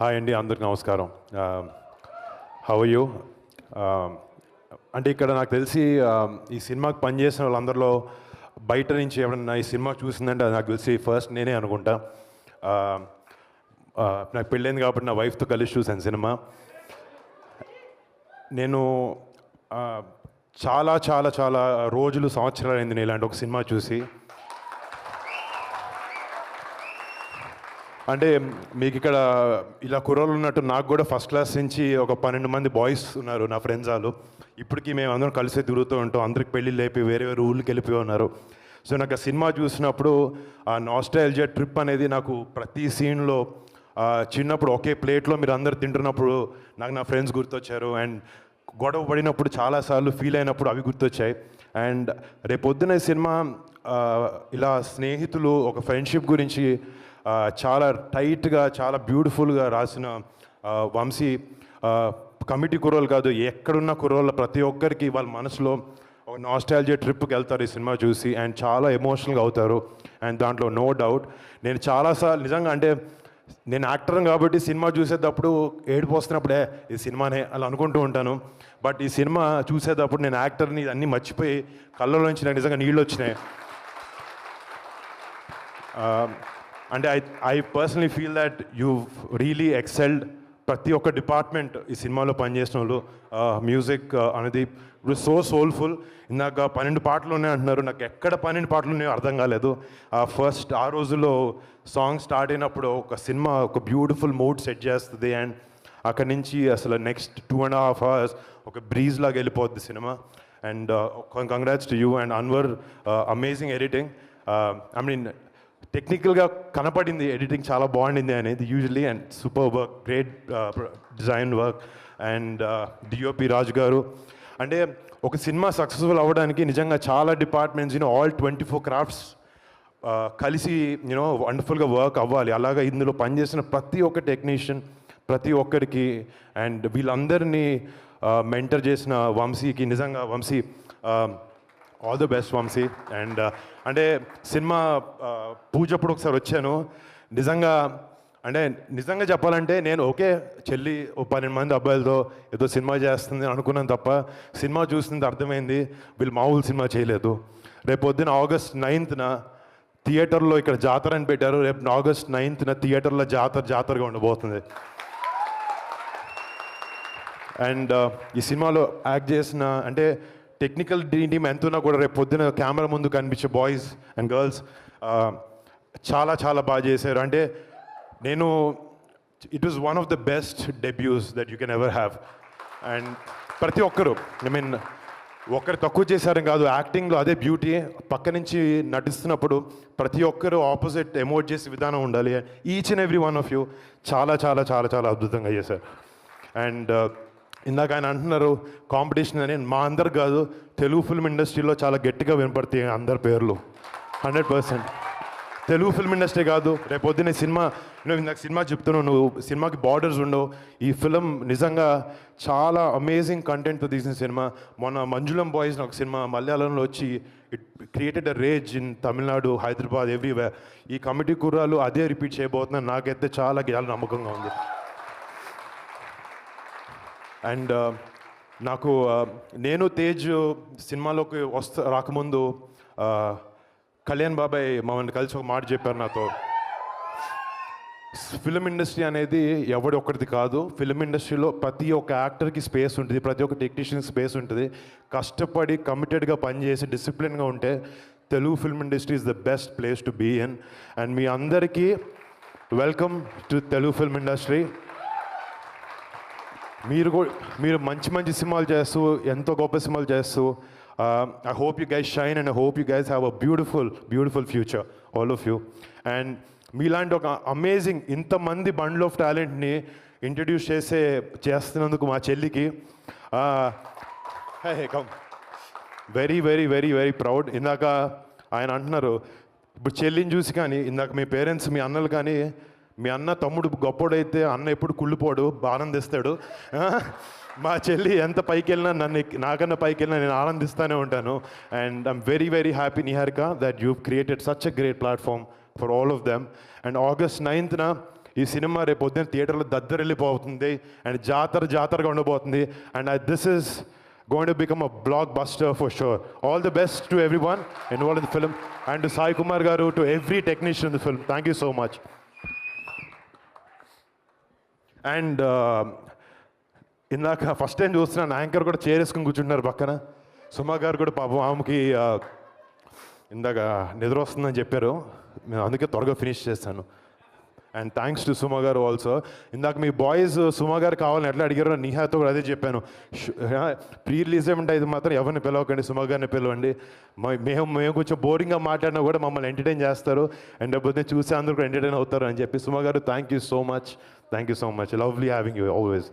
Hi అండి అందరికి నమస్కారం. హౌ యూ అంటే ఇక్కడ నాకు తెలిసి ఈ సినిమాకి పనిచేసిన వాళ్ళందరిలో బయట నుంచి ఎవరన్నా ఈ సినిమా చూసిందంటే అది నాకు తెలిసి ఫస్ట్ నేనే అనుకుంటా. నాకు పెళ్ళైంది కాబట్టి నా వైఫ్తో కలిసి చూశాను సినిమా. నేను చాలా చాలా చాలా రోజులు సంవత్సరాలు అయింది నేను ఇలాంటి ఒక సినిమా చూసి. అంటే మీకు ఇక్కడ ఇలా కుర్రోళ్ళు ఉన్నట్టు నాకు కూడా ఫస్ట్ క్లాస్ నుంచి ఒక పన్నెండు మంది బాయ్స్ ఉన్నారు నా ఫ్రెండ్స్ వాళ్ళు ఇప్పటికీ మేము అందరం కలిసి తిరుగుతూ ఉంటాం. అందరికి పెళ్ళి లేపి వేరే వేరే ఊళ్ళకి వెళ్ళిపోయి ఉన్నారు. సో నాకు ఆ సినిమా చూసినప్పుడు ఆ నాస్టైల్జియా ట్రిప్ అనేది నాకు ప్రతి సీన్లో చిన్నప్పుడు ఒకే ప్లేట్లో మీరు అందరు తింటున్నప్పుడు నాకు నా ఫ్రెండ్స్ గుర్తొచ్చారు. అండ్ గొడవ పడినప్పుడు చాలాసార్లు ఫీల్ అయినప్పుడు అవి గుర్తొచ్చాయి. అండ్ రేపొద్దున ఈ సినిమా ఇలా స్నేహితులు ఒక ఫ్రెండ్షిప్ గురించి చాలా టైట్గా చాలా బ్యూటిఫుల్గా రాసిన వంశీ కమిటీ కుర్రోలు కాదు ఎక్కడున్న కుర్రోళ్ళ ప్రతి ఒక్కరికి వాళ్ళ మనసులో ఒక నాస్టాలజీ ట్రిప్కి వెళ్తారు ఈ సినిమా చూసి అండ్ చాలా ఎమోషనల్గా అవుతారు. అండ్ దాంట్లో నో డౌట్ నేను చాలాసార్లు నిజంగా అంటే నేను యాక్టర్ కాబట్టి సినిమా చూసేటప్పుడు ఏడుపు వస్తున్నప్పుడే ఈ సినిమానే అలా అనుకుంటూ ఉంటాను. బట్ ఈ సినిమా చూసేటప్పుడు నేను యాక్టర్ని అన్నీ మర్చిపోయి కళ్ళలోంచి నాకు నిజంగా నీళ్ళు వచ్చినాయి అంటే I I personally feel that you really excelled ప్రతి ఒక్క డిపార్ట్మెంట్ ఈ సినిమాలో పనిచేసిన వాళ్ళు. మ్యూజిక్ అనేది ఇప్పుడు సో సోల్ఫుల్ ఇందాక పన్నెండు పాటలు ఉన్నాయి అంటున్నారు. నాకు ఎక్కడ పన్నెండు పాటలు ఉన్నాయో అర్థం కాలేదు. ఆ ఫస్ట్ ఆ రోజుల్లో సాంగ్ స్టార్ట్ అయినప్పుడు ఒక సినిమా ఒక బ్యూటిఫుల్ మూడ్ సెట్ చేస్తుంది. అండ్ అక్కడి నుంచి అసలు next two and half hours ఒక బ్రీజ్ లాగా వెళ్ళిపోద్ది cinema. And congrats to you and Anwar amazing editing I mean టెక్నికల్గా కనపడింది ఎడిటింగ్ చాలా బాగుండింది అనేది usually and super work great design work and DOP Raju గారు. అంటే ఒక సినిమా సక్సెస్ఫుల్ అవ్వడానికి నిజంగా చాలా departments you know all twenty four crafts కలిసి యూనో వండర్ఫుల్గా వర్క్ అవ్వాలి. అలాగా ఇందులో పనిచేసిన ప్రతి ఒక్క టెక్నీషియన్ ప్రతి ఒక్కరికి అండ్ వీళ్ళందరినీ uh, మెంటర్ చేసిన వంశీకి నిజంగా Vamshi uh, all the best Vamshi and అంటే సినిమా పూజప్పుడు పూజ అప్పుడు ఒకసారి వచ్చాను. నిజంగా అంటే నిజంగా చెప్పాలంటే నేను ఓకే చెల్లి ఓ పన్నెండు మంది అబ్బాయిలతో ఏదో సినిమా చేస్తుంది అని అనుకున్నాను తప్ప సినిమా చూసింది అర్థమైంది వీళ్ళు మామూలు సినిమా చేయలేదు. రేపు పొద్దున ఆగస్ట్ నైన్త్న థియేటర్లో ఇక్కడ జాతర అని పెట్టారు. రేపు ఆగస్ట్ నైన్త్న థియేటర్లో జాతర జాతరగా ఉండబోతుంది. అండ్ ఈ సినిమాలో యాక్ట్ చేసిన అంటే టెక్నికల్ టీమ్ ఎంత ఉన్నా కూడా రేపు పొద్దున కెమెరా ముందు కనిపించే బాయ్స్ అండ్ గర్ల్స్ చాలా చాలా బాగా చేశారు. అంటే నేను it was one of the best debuts that you can ever have and ప్రతి ఒక్కరు ఐ మీన్ ఒక్కరు తక్కువ చేశారని కాదు యాక్టింగ్లో అదే బ్యూటీ పక్క నుంచి నటిస్తున్నప్పుడు ప్రతి ఒక్కరు ఆపోజిట్ ఎమోట్ చేసే విధానం ఉండాలి. Each and every one of you చాలా చాలా చాలా చాలా అద్భుతంగా చేశారు. అండ్ ఇందాక ఆయన అంటున్నారు కాంపిటీషన్ అని మా అందరు కాదు తెలుగు ఫిల్మ్ ఇండస్ట్రీలో చాలా గట్టిగా వినపడతాయి అందరి పేర్లు. Hundred percent. Telugu film industry కాదు రేపు పొద్దున్న ఈ సినిమా నువ్వు ఇందాక సినిమా చెప్తున్నావు నువ్వు సినిమాకి బార్డర్స్ ఉండవు. ఈ ఫిలిం నిజంగా చాలా అమేజింగ్ కంటెంట్తో తీసిన సినిమా. మొన్న మంజులం బాయ్స్ ఒక సినిమా మలయాళంలో వచ్చి it created a rage in Tamil Nadu Hyderabad everywhere ఈ కమిటీ కుర్రాలు అదే రిపీట్ చేయబోతున్నారు నాకైతే చాలా చాలా నమ్మకంగా ఉంది. అండ్ uh, నాకు uh, నేను తేజ్ సినిమాలోకి వస్తా రాకముందు uh, కళ్యాణ్ బాబాయ్ మమ్మల్ని కలిసి ఒక మాట చెప్పారు నాతో. ఫిలిం ఇండస్ట్రీ అనేది ఎవడి ఒక్కడిది కాదు. ఫిలిం ఇండస్ట్రీలో ప్రతి ఒక్క యాక్టర్కి స్పేస్ ఉంటుంది. ప్రతి ఒక్క టెక్నీషియన్కి స్పేస్ ఉంటుంది. కష్టపడి కమిటెడ్గా పనిచేసి డిసిప్లిన్గా ఉంటే Telugu film industry is the best place to be in. And మీ అందరికీ welcome to Telugu film industry. మీరు కూడా మీరు మంచి మంచి సినిమాలు చేస్తూ ఎంతో గొప్ప సినిమాలు చేస్తూ I hope you guys shine and I hope you guys have a beautiful beautiful future all of you and మీలాంటి ఒక అమేజింగ్ ఇంతమంది బండ్ల్ ఆఫ్ టాలెంట్ని ఇంట్రడ్యూస్ చేసే చేస్తున్నందుకు మా చెల్లికి come very very very very proud ఇందాక ఆయన అంటున్నారు ఇప్పుడు చెల్లిని చూసి కానీ ఇందాక మీ పేరెంట్స్ మీ అన్నలు కానీ మీ అన్న తమ్ముడు గొప్పోడైతే అన్న ఎప్పుడు కుళ్ళిపోడు ఆనందిస్తాడు మా చెల్లి ఎంత పైకి వెళ్ళినా నన్ను నాకన్నా పైకి వెళ్ళినా నేను ఆనందిస్తూనే ఉంటాను. And I'm very very happy Niharika that you created such a great platform for all of them and August నైన్త్న ఈ సినిమా రేపు పొద్దున్న థియేటర్లో దద్దరెళ్ళిపోతుంది అండ్ జాతర జాతరగా ఉండబోతుంది. And this is going to become a blockbuster for sure. All the best to everyone involved in the film. And to Sai Kumar Garu, to every technician in the film. Thank you so much. And uh, ఇందాక first time చూస్తున్నాను anchor కూడా చేరేసుకుని కూర్చుంటున్నారు పక్కన. సుమా గారు కూడా పాపం ఆమెకి ఇందాక నిద్ర వస్తుందని చెప్పారు. నేను అందుకే త్వరగా ఫినిష్ చేస్తాను. అండ్ థ్యాంక్స్ టు సుమా గారు ఆల్సో ఇందాక మీ బాయ్స్ సుమా గారు కావాలని ఎట్లా అడిగారో నిహాతో కూడా అదే చెప్పాను. ప్రీ రిలీజ్ ఏమంటే ఇది మాత్రం ఎవరిని పిలవకండి సుమా గారిని పిలవండి. మ- మేము మేము కొంచెం బోరింగ్గా మాట్లాడినా కూడా మమ్మల్ని ఎంటర్టైన్ చేస్తారు. అండ్ లేకపోతే చూసి అందరూ కూడా ఎంటర్టైన్ అవుతారు అని చెప్పి సుమా గారు thank you so much Thank you so much. Lovely having you always.